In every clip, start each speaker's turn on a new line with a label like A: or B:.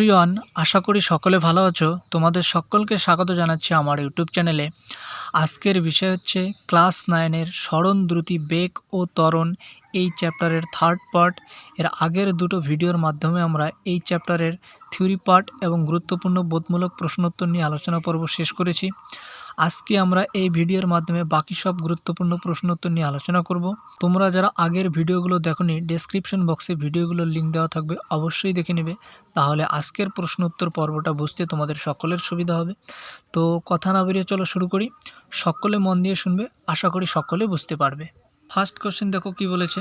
A: Everyone আশা করি সকলে ভালো আছো। তোমাদের সকলকে স্বাগত জানাচ্ছি আমার ইউটিউব চ্যানেলে। আজকের বিষয় হচ্ছে ক্লাস নাইনের স্মরণ দ্রুতি বেগ ও ত্বরণ এই চ্যাপ্টারের থার্ড পার্ট। এর আগের দুটো ভিডিওর মাধ্যমে আমরা এই চ্যাপ্টারের থিওরি পার্ট এবং গুরুত্বপূর্ণ বোধমূলক প্রশ্নোত্তর নিয়ে আলোচনা পর্ব শেষ করেছি। আজকে আমরা এই ভিডিওর মাধ্যমে বাকি সব গুরুত্বপূর্ণ প্রশ্নোত্তর নিয়ে আলোচনা করব। তোমরা যারা আগের ভিডিওগুলো দেখোনি ডেসক্রিপশন বক্সে ভিডিওগুলোর লিঙ্ক দেওয়া থাকবে, অবশ্যই দেখে নেবে। তাহলে আজকের প্রশ্নোত্তর পর্বটা বুঝতে তোমাদের সকলের সুবিধা হবে। তো কথা না বেরিয়ে চলো শুরু করি। সকলে মন দিয়ে শুনবে, আশা করি সকলে বুঝতে পারবে। ফার্স্ট কোশ্চেন দেখো কি বলেছে,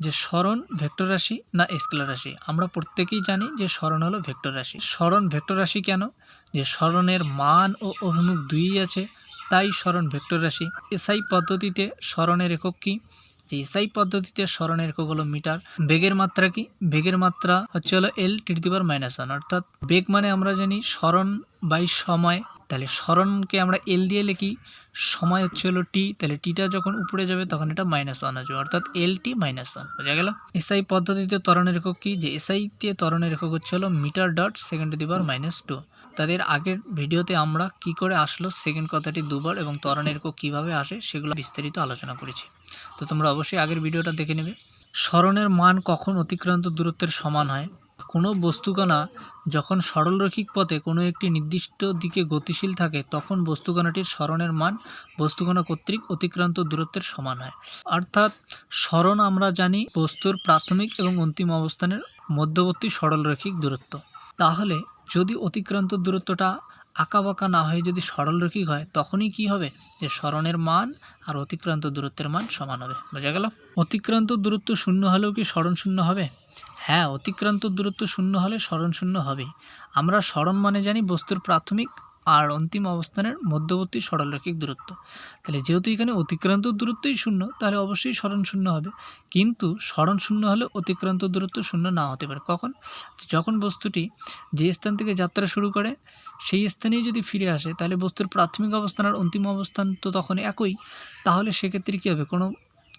A: যে স্মরণ ভেক্টর রাশি না স্কেলার রাশি? আমরা প্রত্যেকেই জানি যে স্মরণ হলো ভেক্টর রাশি। স্মরণ ভেক্টর রাশি কেন? যে স্মরণের মান ও অভিমুখ দুইই আছে, তাই স্মরণ ভেক্টর রাশি। এসআই পদ্ধতিতে স্মরণের একক কি? যে এসআই পদ্ধতিতে স্মরণের একক হলো মিটার। বেগের মাত্রা কি? বেগের মাত্রা হচ্ছে হলো এল টি পাওয়ার মাইনাস ওয়ান, অর্থাৎ বেগ মানে আমরা জানি স্মরণ বাই সময়, তাহলে স্মরণকে আমরা এল দিয়ে লিখি। সময় হচ্ছে হলো টি তাহলে টিটা যখন উপরে যাবে তখন এটা মাইনাস ওয়ান আসবে, অর্থাৎ এল টি মাইনাস ওয়ান বোঝা গেল? এসআই পদ্ধতিতে ত্বরণের একক কি? যে এসআইতে ত্বরণের একক হচ্ছে হলো metre dot second to the power minus two তাদের আগের ভিডিওতে আমরা কি করে আসলো সেকেন্ড কথাটি দুবার এবং ত্বরণের একক কীভাবে আসে সেগুলো বিস্তারিত আলোচনা করেছি। তো তোমরা অবশ্যই আগের ভিডিওটা দেখে নেবে। স্মরণের মান কখন অতিক্রান্ত দূরত্বের সমান হয়? কোনো বস্তুকণা যখন সরলরৈখিক পথে কোনো একটি নির্দিষ্ট দিকে গতিশীল থাকে, তখন বস্তুকণাটির স্মরণের মান বস্তুকণা কর্তৃক অতিক্রান্ত দূরত্বের সমান হয়। অর্থাৎ স্মরণ আমরা জানি বস্তুর প্রাথমিক এবং অন্তিম অবস্থানের মধ্যবর্তী সরলরৈখিক দূরত্ব। তাহলে যদি অতিক্রান্ত দূরত্বটা আঁকাবাঁকা না হয়ে যদি সরলরৈখিক হয়, তখনই কি হবে? যে স্মরণের মান আর অতিক্রান্ত দূরত্বের মান সমান হবে। বোঝা গেল? অতিক্রান্ত দূরত্ব শূন্য হলেও কি স্মরণ শূন্য হবে? হ্যাঁ অতিক্রান্ত দূরত্ব শূন্য হলে স্মরণ শূন্য হবেই আমরা স্মরণ মানে জানি বস্তুর প্রাথমিক আর অন্তিম অবস্থানের মধ্যবর্তী সরলরৈখিক দূরত্ব। তাহলে যেহেতু এখানে অতিক্রান্ত দূরত্বই শূন্য, তাহলে অবশ্যই স্মরণ শূন্য হবে। কিন্তু স্মরণ শূন্য হলে অতিক্রান্ত দূরত্ব শূন্য না হতে পারে। কখন? যখন বস্তুটি যে স্থান থেকে যাত্রা শুরু করে, সেই স্থানেই যদি ফিরে আসে, তাহলে বস্তুর প্রাথমিক অবস্থান আর অন্তিম অবস্থান তো তখন একই। তাহলে সেক্ষেত্রে কী হবে? কোনো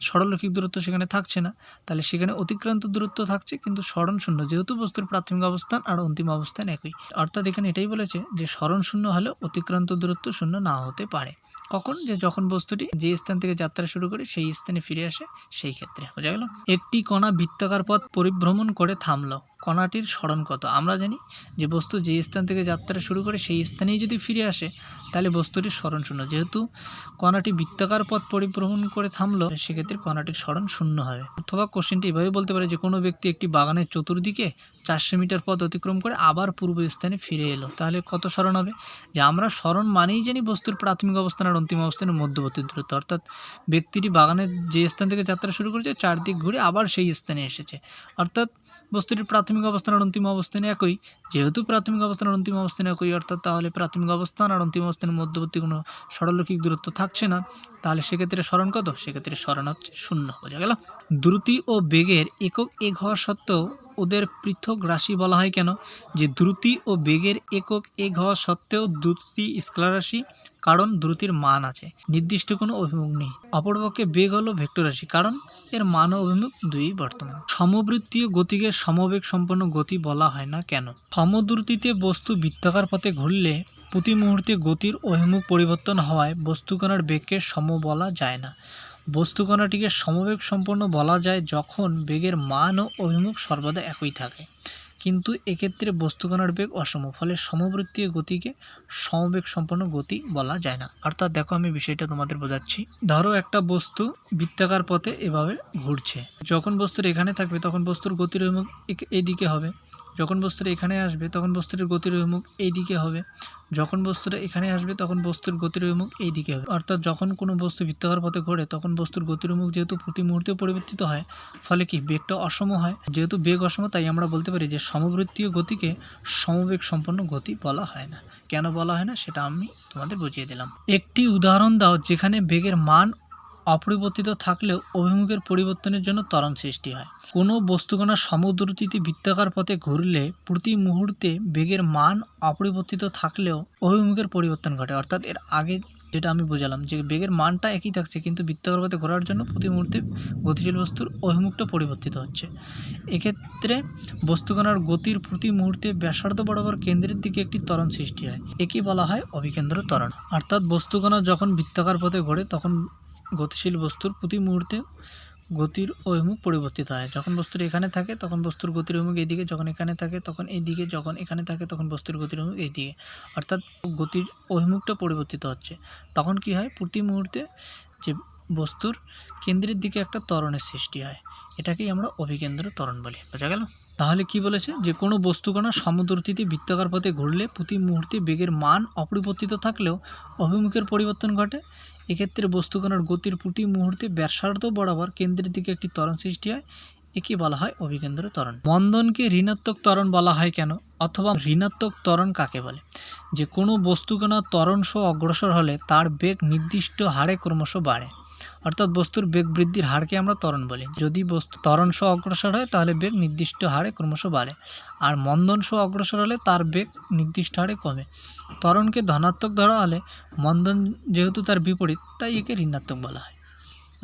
A: সরলরৈখিক দূরত্ব সেখানে থাকছে না। তাহলে সেখানে অতিক্রান্ত দূরত্ব থাকছে, কিন্তু স্মরণ শূন্য যেহেতু বস্তুর প্রাথমিক অবস্থান আর অন্তিম অবস্থান একই। অর্থাৎ এখানে এটাই বলেছে যে স্মরণ শূন্য হলে অতিক্রান্ত দূরত্ব শূন্য না হতে পারে। কখন? যে যখন বস্তুটি যে স্থান থেকে যাত্রা শুরু করে সেই স্থানে ফিরে আসে সেই ক্ষেত্রে। বোঝা গেল? একটি কণা বৃত্তাকার পথ পরিভ্রমণ করে থামলো। কণাটির স্মরণ কত? আমরা জানি যে বস্তু যে স্থান থেকে যাত্রা শুরু করে সেই স্থানেই যদি ফিরে আসে, তাহলে বস্তুটির স্মরণ শূন্য। যেহেতু কণাটি বৃত্তাকার পথ পরিভ্রমণ করে থামলো, সেক্ষেত্রে কণাটির স্মরণ শূন্য হবে। অথবা কোশ্চেনটি এভাবে বলতে পারে যে কোনো ব্যক্তি একটি বাগানের চতুর্দিকে চারশো মিটার পথ অতিক্রম করে আবার পূর্ব স্থানে ফিরে এলো। তাহলে কত স্মরণ হবে? যে আমরা স্মরণ মানেই জানি বস্তুর প্রাথমিক অবস্থান আর অন্তিম অবস্থানের মধ্যবর্তী দূরত্ব। অর্থাৎ ব্যক্তিটি বাগানের যে স্থান থেকে যাত্রা শুরু করেছে, চারদিক ঘুরে আবার সেই স্থানে এসেছে। অর্থাৎ বস্তুটির প্রাথমিক অবস্থান আর অন্তিম অবস্থান একই। যেহেতু প্রাথমিক অবস্থান আর অন্তিম অবস্থান একই, অর্থাৎ তাহলে প্রাথমিক অবস্থান আর অন্তিম অবস্থানের মধ্যবর্তী কোনো সরলরৈখিক দূরত্ব থাকছে না, তাহলে সেক্ষেত্রে স্মরণ কত? সেক্ষেত্রে স্মরণ হচ্ছে শূন্য, বোঝা গেল? দ্রুতি ও বেগের একক এক হওয়া সত্ত্বেও ওদের পৃথক রাশি বলা হয় কেন? যে দ্রুতি ও বেগের একক এক হওয়া সত্ত্বেও দ্রুতি স্কেলার রাশি, কারণ দ্রুতির মান আছে, নির্দিষ্ট কোনো অভিমুখ নেই। অপরপক্ষে বেগ হলো ভেক্টর রাশি, কারণ এর মান অভিমুখ দুই বর্তমান। সমবৃত্তীয় গতিকে সমবেগ সম্পন্ন গতি বলা হয় না কেন? সমদ্রুতিতে বস্তু বৃত্তাকার পথে ঘুরলে প্রতি মুহূর্তে গতির অভিমুখ পরিবর্তন হওয়ায় বস্তুকণার বেগকে সম বলা যায় না। বস্তুকণাটিকে সমবেগ সম্পন্ন বলা যায় যখন বেগের মান ও অভিমুখ সর্বদা একই থাকে। কিন্তু এক্ষেত্রে বস্তুকণার বেগ অসম, ফলে সমবৃত্তীয় গতিকে সমবেগ সম্পন্ন গতি বলা যায় না। অর্থাৎ দেখো আমি বিষয়টা তোমাদের বোঝাচ্ছি। ধরো একটা বস্তু বৃত্তাকার পথে এভাবে ঘুরছে। যখন বস্তুর এখানে থাকবে, তখন বস্তুর গতির এইদিকে হবে। যখন বস্তুটা এখানে আসবে, তখন বস্তুটির গতির অভিমুখ এই দিকে হবে। যখন বস্তুটা এখানে আসবে, তখন বস্তুর গতির অভিমুখ এই দিকে হবে। অর্থাৎ যখন কোনো বস্তু বৃত্তাকার পথে ঘোরে, তখন বস্তুর গতির অভিমুখ যেহেতু প্রতি মুহূর্তে পরিবর্তিত হয়, ফলে কি বেগটা অসম হয়। যেহেতু বেগ অসম, তাই আমরা বলতে পারি যে সমবৃত্তীয় গতিকে সমবেগ সম্পন্ন গতি বলা হয় না। কেন বলা হয় না? সেটা আমি তোমাদের বুঝিয়ে দিলাম। একটি উদাহরণ দাও যেখানে বেগের মান অপরিবর্তিত থাকলেও অভিমুখের পরিবর্তনের জন্য ত্বরণ সৃষ্টি হয়। কোনো বস্তুকণা সমদ্রুতিতে বৃত্তাকার পথে ঘুরলে প্রতি মুহূর্তে বেগের মান অপরিবর্তিত থাকলেও অভিমুখের পরিবর্তন ঘটে। অর্থাৎ এর আগে যেটা আমি বোঝালাম যে বেগের মানটা একই থাকছে, কিন্তু বৃত্তাকার পথে ঘোরার জন্য প্রতি মুহূর্তে গতিশীল বস্তুর অভিমুখটা পরিবর্তিত হচ্ছে। এক্ষেত্রে বস্তুকণার গতির প্রতি মুহূর্তে ব্যাসার্ধ বরাবর কেন্দ্রের দিকে একটি ত্বরণ সৃষ্টি হয়। একে বলা হয় অভিকেন্দ্র ত্বরণ অর্থাৎ বস্তুকণা যখন বৃত্তাকার পথে ঘোরে, তখন গতিশীল বস্তুর প্রতি মুহূর্তে গতির অভিমুখ পরিবর্তিত হয়। যখন বস্তুর এখানে থাকে, তখন বস্তুর গতির অভিমুখ এইদিকে, যখন এখানে থাকে, তখন এইদিকে, যখন এখানে থাকে, তখন বস্তুর গতির অভিমুখ এইদিকে। অর্থাৎ গতির অভিমুখটা পরিবর্তিত হচ্ছে। তখন কি হয়? প্রতি মুহূর্তে যে বস্তুর কেন্দ্রের দিকে একটা ত্বরণের সৃষ্টি হয়। এটাকেই আমরা অভিকেন্দ্র ত্বরণ বলি। বোঝা গেল? তাহলে কি বলেছে? যে কোনো বস্তুকণা সমদূরতিতে বৃত্তাকার পথে ঘুরলে প্রতি মুহূর্তে বেগের মান অপরিবর্তিত থাকলেও অভিমুখের পরিবর্তন ঘটে। এক্ষেত্রে বস্তুকণার গতির প্রতি মুহূর্তে ব্যাসার্ধ বরাবর কেন্দ্রের দিকে একটি ত্বরণ সৃষ্টি হয়, একে বলা হয় অভিকেন্দ্র ত্বরণ। মন্দনকে ঋণাত্মক ত্বরণ বলা হয় কেন? অথবা ঋণাত্মক ত্বরণ কাকে বলে? যে কোনো বস্তুকণা ত্বরণ সহ অগ্রসর হলে তার বেগ নির্দিষ্ট হারে ক্রমশ বাড়ে। অর্থাৎ বস্তুর বেগ বৃদ্ধির হারকে আমরা ত্বরণ বলি। যদি বস্তু ত্বরণ সহ অগ্রসর হয়, তাহলে বেগ নির্দিষ্ট হারে ক্রমশ বাড়ে। আর মন্দন সহ অগ্রসর হলে তার বেগ নির্দিষ্ট হারে কমে। ত্বরণকে ধনাত্মক ধরা হলে মন্দন যেহেতু তার বিপরীত, তাই একে ঋণাত্মক বলা হয়।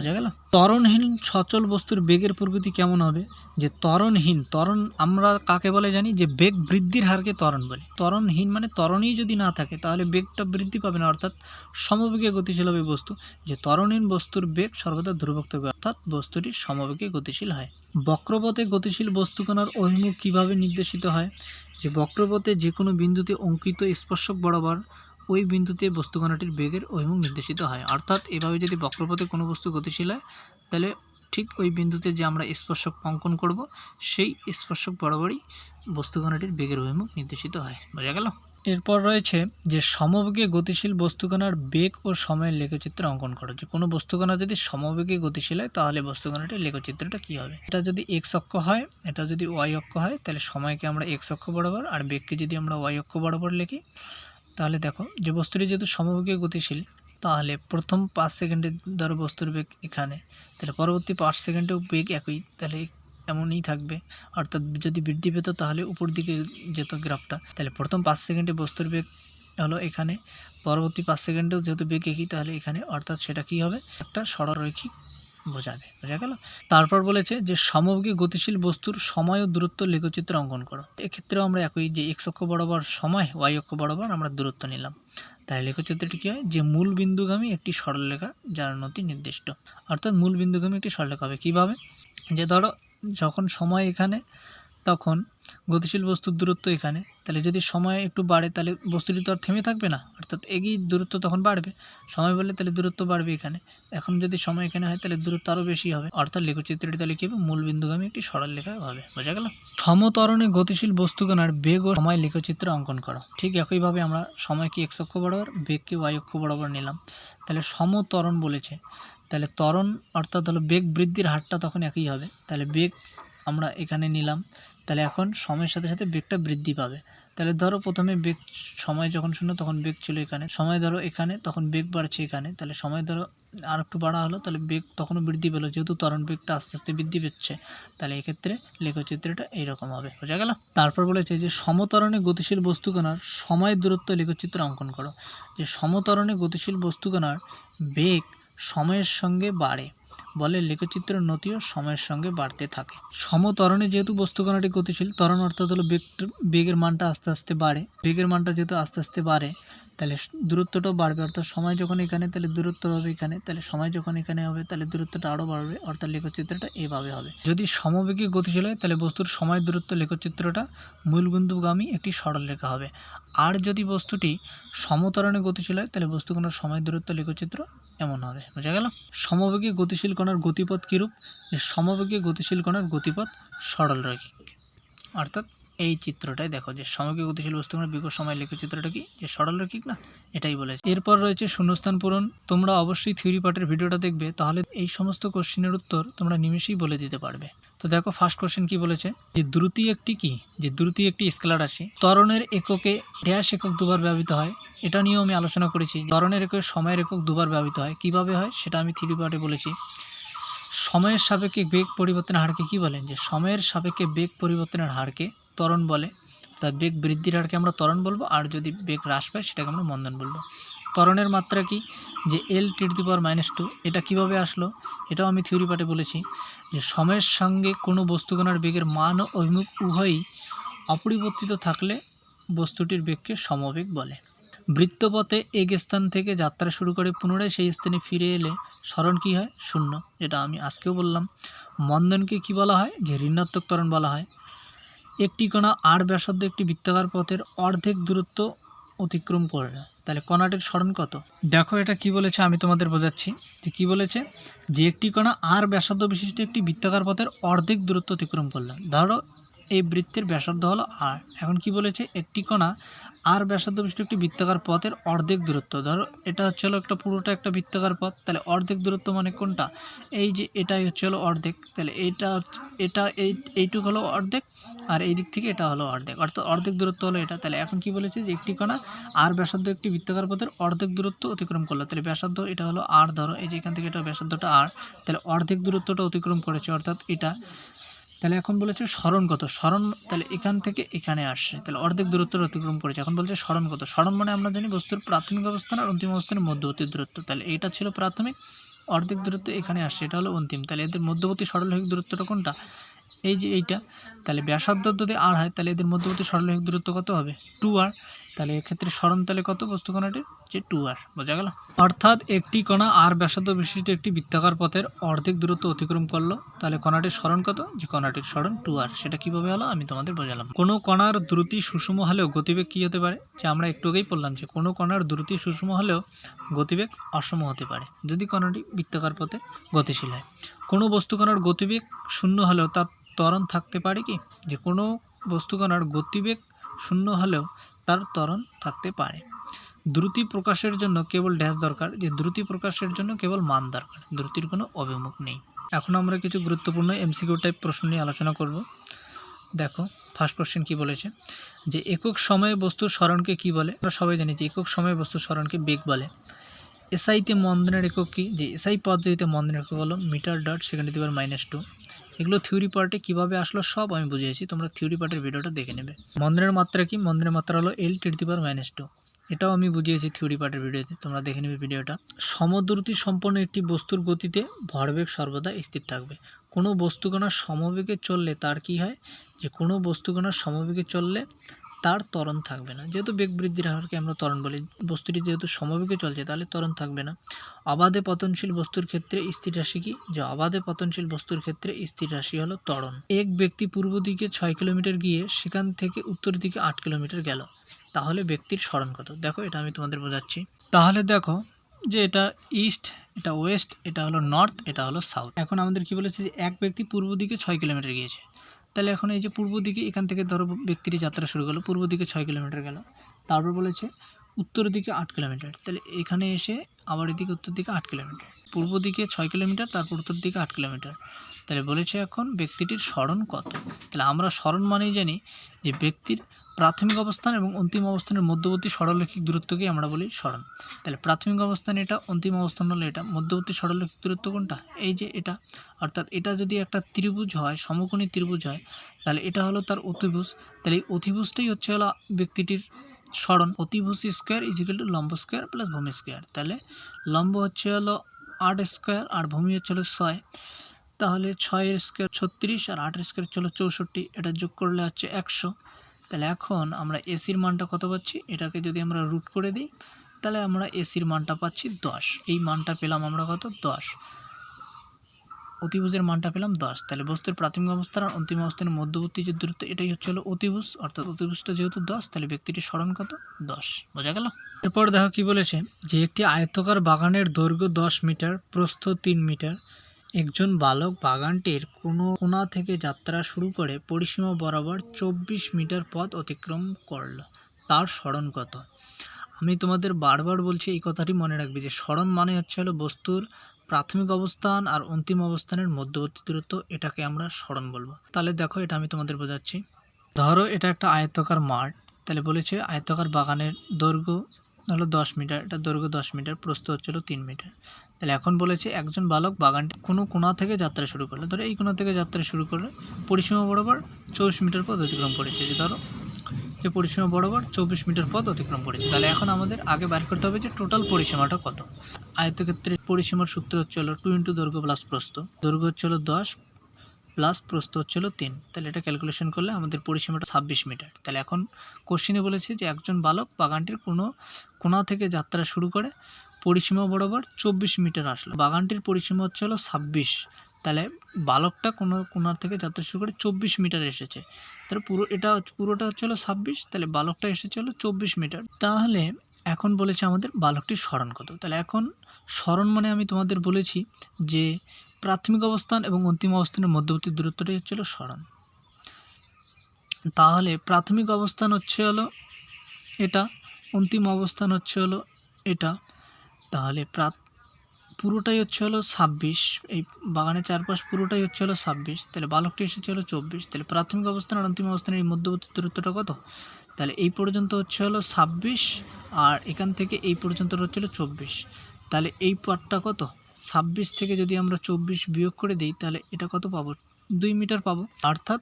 A: বোঝা গেল? ত্বরণহীন সচল বস্তুর বেগের প্রকৃতি কেমন হবে? যে ত্বরণহীন, ত্বরণ আমরা কাকে বলে জানি? যে বেগ বৃদ্ধির হারকে ত্বরণ বলি। ত্বরণহীন মানে ত্বরণই যদি না থাকে, তাহলে বেগটা বৃদ্ধি পাবে না, অর্থাৎ সমবেগে গতিশীল হবে বস্তু। যে ত্বরণহীন বস্তুর বেগ সর্বদা ধ্রুবক থাকবে অর্থাৎ বস্তুটি সমবেগে গতিশীল হয়। বক্রপথে গতিশীল বস্তুকণার অভিমুখ কীভাবে নির্দেশিত হয়? যে বক্রপথে যে কোনো বিন্দুতে অঙ্কিত স্পর্শক বরাবর ওই বিন্দুতে বস্তুকণাটির বেগের অভিমুখ নির্দেশিত হয়। অর্থাৎ, এভাবে যদি বক্রপথে কোনো বস্তু গতিশীল হয়, তাহলে ঠিক ওই বিন্দুতে যে আমরা স্পর্শক অঙ্কন করব, সেই স্পর্শক বরাবরই বস্তুকণাটির বেগের অভিমুখ নির্দেশিত হয়। বোঝা গেল? এরপর রয়েছে যে সমবেগে গতিশীল বস্তুকণার বেগ ও সময়ের লেখচিত্র অঙ্কন করা। যে কোনো বস্তুকণা যদি সমবেগে গতিশীল হয়, তাহলে বস্তুকণাটির লেখচিত্রটা কী হবে? এটা যদি এক্স অক্ষ হয়, এটা যদি ওয়াই অক্ষ হয়, তাহলে সময়কে আমরা এক্স অক্ষ বরাবর, আর বেগকে যদি আমরা ওয়াই অক্ষ বরাবর লিখি তাহলে দেখো, যে বস্তুটি যেহেতু সমবেগে গতিশীল, তাহলে প্রথম পাঁচ সেকেন্ডে ধরো বস্তুর বেগ এখানে, তাহলে পরবর্তী পাঁচ সেকেন্ডেও বেগ একই, তাহলে এমনই থাকবে। অর্থাৎ যদি বৃদ্ধি পেত, তাহলে উপর দিকে যেত গ্রাফটা। তাহলে প্রথম পাঁচ সেকেন্ডে বস্তুর বেগ হলো এখানে, পরবর্তী পাঁচ সেকেন্ডেও যেহেতু বেগ একই, তাহলে এখানে, অর্থাৎ সেটা কি হবে? একটা সরলরৈখিক বোঝাবে বোঝা গেল? তারপর বলেছে যে সমবেগে গতিশীল বস্তুর সময় ও দূরত্ব লেখচিত্র অঙ্কন করো। এক্ষেত্রেও আমরা একই যে এক্স অক্ষ বরাবর সময় ওয়াই অক্ষ বরাবর আমরা দূরত্ব নিলাম। তাই লেখচিত্রটি কী হয়? যে, মূল বিন্দুগামী একটি সরলরেখা যার নতি নির্দিষ্ট। অর্থাৎ মূল বিন্দুগামী একটি সরলরেখা হবে। কীভাবে? যে, ধরো, যখন সময় এখানে, তখন গতিশীল বস্তুর দূরত্ব এখানে। তাহলে যদি সময় একটু বাড়ে, তাহলে বস্তুটি তো আর থেমে থাকবে না। অর্থাৎ এগিয়ে দূরত্ব তখন বাড়বে। সময় বাড়লে তাহলে দূরত্ব বাড়বে এখানে। এখন যদি সময় এখানে হয়, তাহলে দূরত্ব আরও বেশি হবে। অর্থাৎ লেখচিত্রটি তাহলে কী হবে? মূল বিন্দুগামী একটি সরল লেখা হবে। বোঝা গেল? সমতরণে গতিশীল বস্তুকণার বেগ ও সময় লেখচিত্র অঙ্কন করো। ঠিক একইভাবে আমরা সময়কে এক্স অক্ষ বরাবর, বেগকে ওয়াই অক্ষ বরাবর নিলাম। তাহলে সমতরণ বলেছে। তাহলে ত্বরণ অর্থাৎ হলো বেগ বৃদ্ধির হারটা তখন একই হবে। তাহলে বেগ আমরা এখানে নিলাম। তাহলে এখন সময়ের সাথে সাথে বেগটা বৃদ্ধি পাবে। তাহলে ধরো প্রথমে বেগ সময় যখন শূন্য, তখন বেগ ছিল এখানে। সময় ধরো এখানে, তখন বেগ বাড়ছে এখানে। তাহলে সময় ধরো আর একটু বাড়া হলো, তাহলে বেগ তখনও বৃদ্ধি পেল। যেহেতু ত্বরণ বেগটা আস্তে আস্তে বৃদ্ধি পেচ্ছে, তাহলে এক্ষেত্রে লেখচিত্রটা এইরকম হবে। বোঝা গেল? তারপর বলেছে যে সমতরণে গতিশীল বস্তুকণার সময় দূরত্ব লেখচিত্র অঙ্কন করো। যে সমতরণে গতিশীল বস্তুকণার বেগ সময়ের সঙ্গে বাড়ে। বলে লেখচিত্র নতিও সময়ের সঙ্গে বাড়তে থাকে। সমতরণে যেহেতু বস্তুকণাটি গতিশীল, ত্বরণ অর্থাৎ হলো বেগ, বেগের মানটা আস্তে আস্তে বাড়ে। বেগের মানটা যেহেতু আস্তে আস্তে বাড়ে, তাহলে দূরত্বটাও বাড়বে। অর্থাৎ সময় যখন এখানে, তাহলে দূরত্ব হবে এখানে, তাহলে সময় যখন এখানে হবে, তাহলে দূরত্বটা আরও বাড়বে। অর্থাৎ লেখচিত্রটা এভাবে হবে। যদি সমবেগে গতিশীল হয়, তাহলে বস্তুর সময় দূরত্ব লেখচিত্রটা মূলবিন্দুগামী একটি সরলরেখা হবে। আর যদি বস্তুটি সমতরণে গতিশীল হয়, তাহলে বস্তুকণার সময় দূরত্ব লেখচিত্র এমন হবে, বোঝা গেল? সমবেগে গতিশীল কণার গতিপথ কীরূপ? যে সমবেগে গতিশীল কণার গতিপথ সরলরৈখিক। অর্থাৎ এই চিত্রটাই দেখো, যে সমবেগে গতিশীল বস্তুকণার বিগত সময় লেখ। চিত্রটা কি? যে সরলরৈখিক না? এটাই বলেছে। এরপর রয়েছে শূন্যস্থান পূরণ। তোমরা অবশ্যই থিওরি পার্টের ভিডিওটা দেখবে, তাহলে এই সমস্ত কোশ্চেনের উত্তর তোমরা নিমেষেই বলে দিতে পারবে। তো দেখো ফার্স্ট কোশ্চেন কি বলেছে? যে দ্রুতি একটি কি? যে দ্রুতি একটি স্কেলার রাশি। ত্বরণের এককে ড্যাশ একক দুবার ব্যবহৃত হয়। এটা নিয়েও আমি আলোচনা করেছি। ত্বরণের একক সময়ের একক দুবার ব্যবহৃত হয়। কীভাবে হয়? সেটা আমি থ্রি পার্টে বলেছি। সময়ের সাপেক্ষে বেগ পরিবর্তনের হারকে কি বলেন? যে সময়ের সাপেক্ষে বেগ পরিবর্তনের হারকে ত্বরণ বলে। অর্থাৎ বেগ বৃদ্ধির হারকে আমরা ত্বরণ বলব, আর যদি বেগ হ্রাস পায় সেটাকে আমরা মন্দন বলব। ত্বরণের মাত্রা কি? যে L T to the power minus two এটা কীভাবে আসলো? এটাও আমি থিওরি পাঠে বলেছি যে সময়ের সঙ্গে কোনো বস্তুকণার বেগের মান ও অভিমুখ উভয়ই অপরিবর্তিত থাকলে বস্তুটির বেগকে সমবেগ বলে। বৃত্তপথে এক স্থান থেকে যাত্রা শুরু করে, পুনরায় সেই স্থানে ফিরে এলে স্মরণ কী হয়? শূন্য, যেটা আমি আজকেও বললাম। মন্দনকে কি বলা হয়? যে ঋণাত্মক ত্বরণ বলা হয়। একটি কণা আর ব্যাসার্ধ একটি বৃত্তাকার পথের অর্ধেক দূরত্ব অতিক্রম করবে তাহলে কণাটির স্মরণ কত? দেখো এটা কি বলেছে, আমি তোমাদের বোঝাচ্ছি যে কি বলেছে, যে একটি কণা আর ব্যাসার্ধ বিশিষ্ট একটি বৃত্তাকার পথের অর্ধেক দূরত্ব অতিক্রম করল। ধরো এই বৃত্তের ব্যাসার্ধ হলো আর। এখন কি বলেছে, একটি কণা আর ব্যাসার্ধ বিশিষ্ট একটি বৃত্তাকার পথের অর্ধেক দূরত্ব। ধরো, এটা হচ্ছে হলো একটা পুরোটা একটা বৃত্তাকার পথ। তাহলে অর্ধেক দূরত্ব মানে কোনটা? এই যে এটাই হচ্ছে হলো অর্ধেক। তাহলে এটা এটা এই, এইটুক হলো অর্ধেক আর এই দিক থেকে এটা হলো অর্ধেক। অর্থাৎ অর্ধেক দূরত্ব হলো এটা। তাহলে এখন কি বলেছে যে একটি কণা আর ব্যাসার্ধ একটি বৃত্তাকার পথের অর্ধেক দূরত্ব অতিক্রম করল। তাহলে ব্যাসার্ধ এটা হলো আর, ধরো, এই যে এখান থেকে এটা ব্যাসার্ধটা আর, তাহলে অর্ধেক দূরত্বটা অতিক্রম করেছে। অর্থাৎ এটা তাহলে এখন বলেছে স্মরণ কত? স্মরণ তাহলে এখান থেকে এখানে আসছে তাহলে অর্ধেক দূরত্ব অতিক্রম করেছে। এখন বলছে স্মরণ কত? স্মরণ মানে আমরা জানি বস্তুর প্রাথমিক অবস্থান আর অন্তিম অবস্থানের মধ্যবর্তী দূরত্ব। তাহলে এটা ছিল প্রাথমিক, অর্ধেক দূরত্ব এখানে আসছে এটা হলো অন্তিম। তাহলে এদের মধ্যবর্তী সরলরৈখিক দূরত্বটা কোনটা? এই যে এইটা। তাহলে ব্যাসার্ধ যদি আর হয়, তাহলে এদের মধ্যবর্তী সরলরৈখিক দূরত্ব কত হবে? টু আর তাহলে এক্ষেত্রে স্মরণ তাহলে কত বস্তু কণাটির যে টু আর, বোঝা গেল? অর্থাৎ একটি কণা আর ব্যাসার্ধ বিশিষ্ট একটি বৃত্তাকার পথের অর্ধেক দূরত্ব অতিক্রম করল। তাহলে কণাটির স্মরণ কত? যে কণাটির স্মরণ টু আর, সেটা কীভাবে হলো? আমি তোমাদের বোঝালাম। কোনো কণার দ্রুতি সুষম হলেও গতিবেগ কী হতে পারে? যে আমরা একটু আগেই বললাম যে কোনো কণার দ্রুতি সুষম হলেও গতিবেগ অসম হতে পারে। যদি কণাটি বৃত্তাকার পথে গতিশীল হয়, কোনো বস্তু কণার গতিবেগ শূন্য হলেও তার ত্বরণ থাকতে পারে কি? যে কোনো বস্তু কণার গতিবেগ শূন্য হলেও তার ত্বরণ থাকতে পারে। দ্রুতি প্রকাশের জন্য কেবল ড্যাশ দরকার, যে দ্রুতি প্রকাশের জন্য কেবল মান দরকার, দ্রুতির কোনো অভিমুখ নেই। এখন আমরা কিছু গুরুত্বপূর্ণ এমসিকিউ টাইপ প্রশ্ন নিয়ে আলোচনা করব। দেখো ফার্স্ট কোশ্চেন কি বলেছে? যে একক সময়ে বস্তু স্মরণকে কি বলে? আমরা সবাই জানি যে একক সময়ে বস্তু স্মরণকে বেগ বলে। এসআইতে মন্দনের একক কি? যে এসআই পদ্ধতিতে মন্দনের একক হলো metre dot second the power minus two এগুলো থিওরি পার্টে কীভাবে আসলো সব আমি বুঝিয়েছি। তোমরা থিওরি পার্টের ভিডিওটা দেখে নেবে। মন্দিরের মাত্রা কি? মন্দিরের মাত্রা হলো এল টি পাওয়ার মাইনাস টু এটাও আমি বুঝিয়েছি থিওরি পার্টের ভিডিওতে তোমরা দেখে নেবে ভিডিওটা সমদ্রুতি সম্পন্ন একটি বস্তুর গতিতে ভরবেগ সর্বদা স্থির থাকবে। কোনো বস্তুকণা সমবেগে চললে তার কি হয়? যে কোনো বস্তুকণা সমবেগে চললে তার ত্বরণ থাকবে না। যেহেতু বেগ বৃদ্ধির হারকে আমরা ত্বরণ বলি, বস্তুটি যেহেতু সমবেগে চলছে, তাহলে ত্বরণ থাকবে না। অবাধে পতনশীল বস্তুর ক্ষেত্রে স্থির রাশি কি? যে অবাধে পতনশীল বস্তুর ক্ষেত্রে স্থির রাশি হলো ত্বরণ। এক ব্যক্তি পূর্ব দিকে ছয় কিলোমিটার গিয়ে সেখান থেকে উত্তর দিকে আট কিলোমিটার গেল। তাহলে ব্যক্তির স্মরণ কত? দেখো, এটা আমি তোমাদের বোঝাচ্ছি। তাহলে দেখো যে এটা ইস্ট, এটা ওয়েস্ট, এটা হলো নর্থ, এটা হলো সাউথ। এখন আমাদের কি বলেছে যে এক ব্যক্তি পূর্ব দিকে ছয় কিলোমিটার গিয়েছে। তাহলে এখন এই যে পূর্ব দিকে এখান থেকে ধরো ব্যক্তির যাত্রা শুরু করল পূর্ব দিকে ছয় কিলোমিটার গেল, তারপর বলেছে উত্তর দিকে আট কিলোমিটার, তাহলে এখানে এসে আবার এদিকে উত্তর দিকে আট কিলোমিটার, পূর্ব দিকে ছয় কিলোমিটার, তারপর উত্তর দিকে আট কিলোমিটার, তাহলে বলেছে এখন ব্যক্তিটির স্মরণ কত? তাহলে আমরা স্মরণ মানেই জানি যে ব্যক্তির প্রাথমিক অবস্থান এবং অন্তিম অবস্থানের মধ্যবর্তী সরলরৈখিক দূরত্বকেই আমরা বলি সরণ তাহলে প্রাথমিক অবস্থান এটা, অন্তিম অবস্থান হলো এটা, মধ্যবর্তী সরলরৈখিক দূরত্ব কোনটা? এই যে এটা। অর্থাৎ এটা যদি একটা ত্রিভুজ হয়, সমকোণী ত্রিভুজ হয়, তাহলে এটা হলো তার অতিভুজ। তাহলে এই অতিভুজটাই হচ্ছে হলো ব্যক্তিটির স্মরণ অতিভুজ স্কোয়ার ইজিক্যাল টু লম্ব স্কোয়ার প্লাস ভূমি স্কোয়ার। তাহলে লম্ব হচ্ছে হলো আট স্কোয়ার আর ভূমি হচ্ছে হলো ছয়। তাহলে ছয়ের স্কোয়ার ছত্রিশ আর আটের স্কোয়ার হচ্ছে হলো চৌষট্টি। এটা যোগ করলে হচ্ছে একশো। তাহলে এখন আমরা এসির মানটা কত পাচ্ছি? এটাকে যদি আমরা রুট করে দিই, তাহলে আমরা এসির মানটা পাচ্ছি দশ। এই মানটা পেলাম আমরা কত? দশ। অতিভুজের মানটা পেলাম দশ। তাহলে বস্তুর প্রাথমিক অবস্থান আর অন্তিম অবস্থানের মধ্যবর্তী যে দূরত্ব, এটাই হচ্ছে হলো অতিভুজ। অর্থাৎ অতিভুজটা যেহেতু দশ, তাহলে ব্যক্তিটির স্মরণ কত? দশ। বোঝা গেল? এরপর দেখো কি বলেছে যে একটি আয়তকার বাগানের দৈর্ঘ্য দশ মিটার, প্রস্থ তিন মিটার। একজন বালক বাগানটির কোনো কোণা থেকে যাত্রা শুরু করে পরিসীমা বরাবর চব্বিশ মিটার পথ অতিক্রম করল। তার স্মরণ কত? আমি তোমাদের বারবার বলছি, এই কথাটি মনে রাখবে যে স্মরণ মানে হচ্ছে হলো বস্তুর প্রাথমিক অবস্থান আর অন্তিম অবস্থানের মধ্যবর্তী দূরত্ব, এটাকে আমরা স্মরণ বলব। তাহলে দেখো, এটা আমি তোমাদের বোঝাচ্ছি। ধরো, এটা একটা আয়তকার মাঠ। তাহলে বলেছে আয়তকার বাগানের দৈর্ঘ্য হলো দশ মিটার। এটা দৈর্ঘ্য দশ মিটার, প্রস্থ হচ্ছিল তিন মিটার। তাহলে এখন বলেছে একজন বালক বাগানটি কোনো কোণা থেকে যাত্রা শুরু করল। ধরো এই কোণা থেকে যাত্রা শুরু করলে পরিসীমা বরাবর চৌবিশ মিটার পথ অতিক্রম করেছে। যে ধরো এই পরিসীমা বরাবর চব্বিশ মিটার পথ অতিক্রম করেছে। তাহলে এখন আমাদের আগে বার করতে হবে যে টোটাল পরিসীমাটা কত। আয়তক্ষেত্রের পরিসীমার সূত্র হচ্ছে হলো টু ইন্টু দৈর্ঘ্য প্লাস প্রস্থ। দৈর্ঘ্য হচ্ছে হলো দশ প্লাস প্রস্থ হচ্ছে হলো তিন। তাহলে এটা ক্যালকুলেশন করলে আমাদের পরিসীমাটা ছাব্বিশ মিটার। তাহলে এখন কোশ্চিনে বলেছে যে একজন বালক বাগানটির কোনো কোনা থেকে যাত্রা শুরু করে পরিসীমা বরাবর চব্বিশ মিটার আসলো। বাগানটির পরিসীমা হচ্ছে হলো ছাব্বিশ। তাহলে বালকটা কোনো কোনার থেকে যাত্রা শুরু করে চব্বিশ মিটার এসেছে। তাহলে পুরো এটা পুরোটা হচ্ছে হলো ছাব্বিশ, তাহলে বালকটা এসেছে হলো চব্বিশ মিটার। তাহলে এখন বলেছে আমাদের বালকটির স্মরণ কত। তাহলে এখন স্মরণ মানে আমি তোমাদের বলেছি যে প্রাথমিক অবস্থান এবং অন্তিম অবস্থানের মধ্যবর্তী দূরত্বটাই হচ্ছে হলো স্মরণ তাহলে প্রাথমিক অবস্থান হচ্ছে হলো এটা, অন্তিম অবস্থান হচ্ছে হলো এটা। তাহলে প্রাত, পুরোটাই হচ্ছে হলো ছাব্বিশ, এই বাগানের চারপাশ পুরোটাই হচ্ছে হলো ছাব্বিশ, তাহলে বালকটি এসেছে হলো চব্বিশ, তাহলে প্রাথমিক অবস্থান আর অন্তিম অবস্থানের এই মধ্যবর্তী দূরত্বটা কত? তাহলে এই পর্যন্ত হচ্ছে হলো ছাব্বিশ আর এখান থেকে এই পর্যন্ত হচ্ছে হলো চব্বিশ, তাহলে এই পাটটা কত? ছাব্বিশ থেকে যদি আমরা চব্বিশ বিয়োগ করে দিই, তাহলে এটা কত পাবো? দুই মিটার পাবো, অর্থাৎ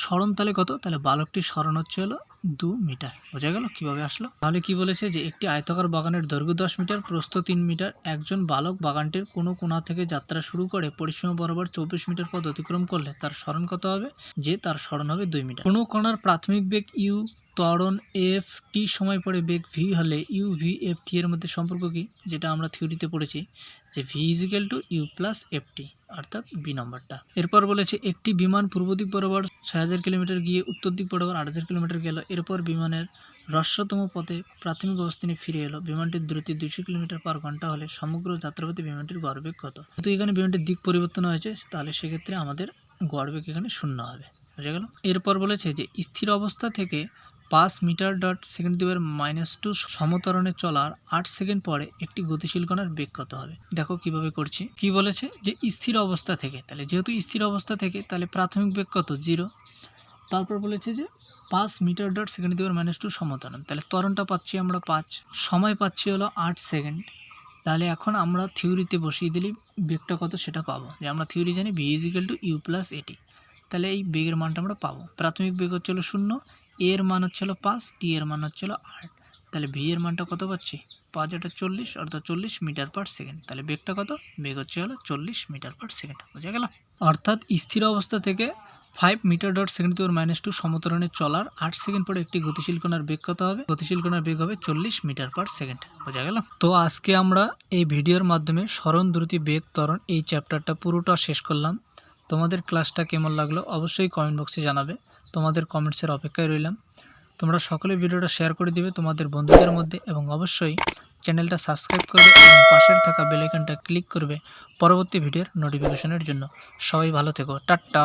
A: স্মরণ তাহলে কত? তাহলে বালকটি স্মরণ হচ্ছে হলো দু মিটার। বোঝা গেল কীভাবে আসলো? তাহলে কি বলেছে যে, একটি আয়তাকার বাগানের দৈর্ঘ্য দশ মিটার, প্রস্থ তিন মিটার। একজন বালক বাগানটির কোনো কোণা থেকে যাত্রা শুরু করে পরিসীমা বরাবর চব্বিশ মিটার পথ অতিক্রম করলে তার স্মরণ কত হবে? যে তার স্মরণ হবে দুই মিটার। কোনো কণার প্রাথমিক বেগ ইউ ত্বরণ এফ টি সময় পরে বেগ ভি হলে ইউ ভি এফ টি এর মধ্যে সম্পর্ক কি? যেটা আমরা থিওরিতে পড়েছি যে V is equal to U plus F T অর্থাৎ বি নম্বরটা। এরপর বলেছে একটি বিমান পূর্ব দিক বরাবর ছয় হাজার কিলোমিটার গিয়ে উত্তর দিক বরাবর আট হাজার কিলোমিটার গেল। এরপর বিমানের হ্রস্বতম পথে প্রাথমিক অবস্থানে ফিরে এলো। বিমানটির দ্রুতি দুইশো কিলোমিটার পার ঘণ্টা হলে সমগ্র যাত্রাপথে বিমানটির গড়বেগ কত? তো এখানে বিমানটির দিক পরিবর্তন হয়েছে, তাহলে সেক্ষেত্রে আমাদের গড়বেগ এখানে শূন্য হবে। বুঝা গেল? এরপর বলেছে যে স্থির অবস্থা থেকে পাঁচ মিটার ডট সেকেন্ড দুয়ের মাইনাস টু সমতরণে চলার আট সেকেন্ড পরে একটি গতিশীল কণার বেগ কত হবে? দেখো কীভাবে করছি। কি বলেছে? যে স্থির অবস্থা থেকে, তাহলে যেহেতু স্থির অবস্থা থেকে, তাহলে প্রাথমিক বেগ কত? জিরো তারপর বলেছে যে পাঁচ মিটার ডট সেকেন্ড দুয়ের মাইনাস টু সমতরণ, তাহলে ত্বরণটা পাচ্ছি আমরা পাঁচ, সময় পাচ্ছি হলো আট সেকেন্ড। তাহলে এখন আমরা থিওরিতে বসিয়ে দিলেই বেগটা কত সেটা পাবো। যে আমরা থিওরি জানি V is equal to U plus A T তাহলে এই বেগের মানটা আমরা পাবো। প্রাথমিক বেগ হচ্ছিল শূন্য এর মান হচ্ছিল পাঁচ, টি এর মান হচ্ছিল আট। তাহলে ভি এর মানটা কত পাচ্ছি? পাঁচ এটা চল্লিশ, অর্থাৎ চল্লিশ মিটার পার সেকেন্ড। তাহলে বেগটা কত? বেগ হচ্ছে হলো চল্লিশ মিটার পার সেকেন্ড। বোঝা গেল? অর্থাৎ স্থির অবস্থা থেকে five metre dot second to minus two সমতরণে চলার আট সেকেন্ড পরে একটি গতিশীল কণার বেগ কত হবে? গতিশীল কণার বেগ হবে চল্লিশ মিটার পার সেকেন্ড। বোঝা গেল? তো আজকে আমরা এই ভিডিওর মাধ্যমে স্মরণ দ্রুতি বেগ ত্বরণ এই চ্যাপ্টারটা পুরোটা শেষ করলাম। তোমাদের ক্লাসটা কেমন লাগল অবশ্যই কমেন্ট বক্সে জানাবে। তোমাদের কমেন্টসের অপেক্ষায় রইলাম। তোমরা সকলে ভিডিওটা শেয়ার করে দিবে তোমাদের বন্ধুদের মধ্যে এবং অবশ্যই চ্যানেলটা সাবস্ক্রাইব করবে এবং পাশের থাকা বেলাইকনটা ক্লিক করবে পরবর্তী ভিডিওর নোটিফিকেশনের জন্য। সবাই ভালো থেকো। টাটা!